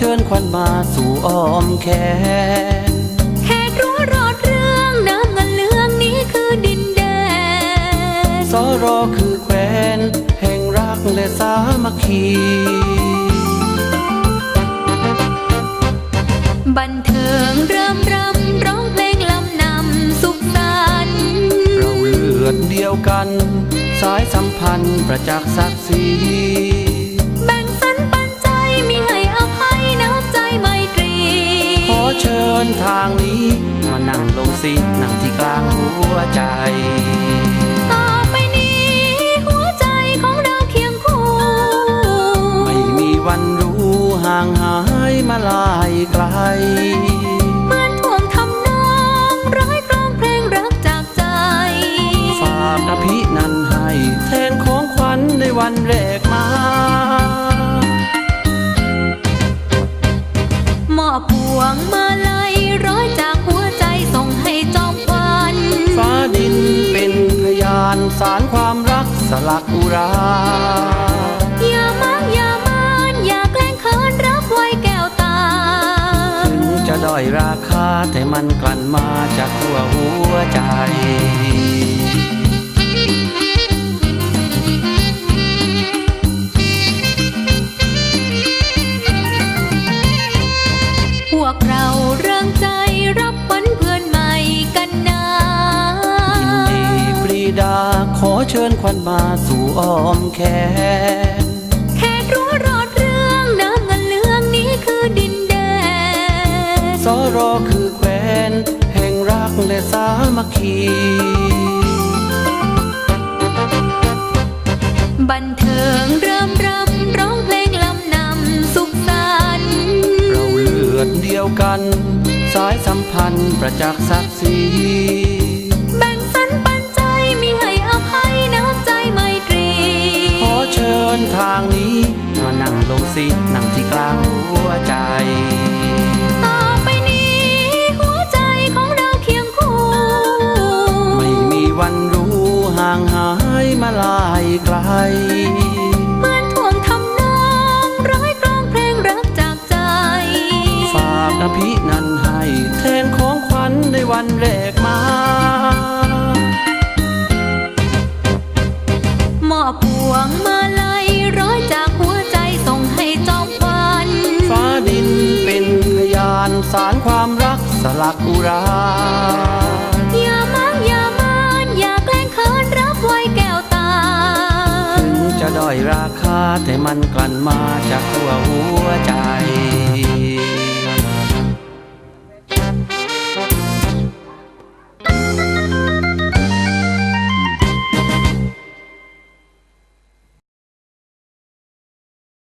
ชิญควันมาสู่อ้อมแขนแขกรู้รอดเรื่องน้ำเงินเหลืองนี้คือดินแดนสรอคือแควนแห่งรักและสามัคคีบันเทิงเริ่มรำร้องเพลงลำนำสุขสันต์เราเลือดเดียวกัน สายสัมพันธ์ประจักษ์ศักดิ์ศรี ทางนี้ มานั่งลงสินั่งที่กลางหัวใจต่อไปนี้ หัวใจของเราเคียงคู่ ไม่มีวันรู้ห่างหายมาลายไกลเหมือนท่วงทำนองร้อยกลองเพลงรักจากใจ ฝากอภินันให้แทนของขวัญในวันแรกมามอบพวงมาลัย ร้อยจากหัวใจส่งให้จอมควันฟ้าดินเป็นพยานสารความรักสลักอุราอย่ามักอย่ามานอย่าแกล้งเขินรับไว้แก้วตา ถึงจะด้อยราคาแต่มันกลั่นมาจากหัวหัวใจ ดาขอเชิญควันมาสู่อ้อมแขนแขกรู้รอดเรื่องน้ำเงินเหลืองนี้คือดินแดนสรอคือแควนแห่งรักและสามัคคีบันเทิงเริ่มรำร้องเพลงลำนำสุขสันต์เราเลือดเดียวกัน สายสัมพันธ์ประจักษ์ศักดิ์ศรี เชิญทางนี้มานั่งลงสินั่งที่กลางหัวใจต่อไปนี้หัวใจของเราเคียงคู่ไม่มีวันรู้ห่างหายมาลายไกลเหมือนท่วงทำนองร้อยกลองเพลงรักจากใจ ฝากอภินันให้แทนของขวัญในวันแรกมา มอบพวงมา สารความรักสลักอุราอย่ามักอย่ามานอย่าแกล้งเขินรับไว้แก้วตา ถึงจะด้อยราคาแต่มันกลั่นมาจากหัวหัวใจ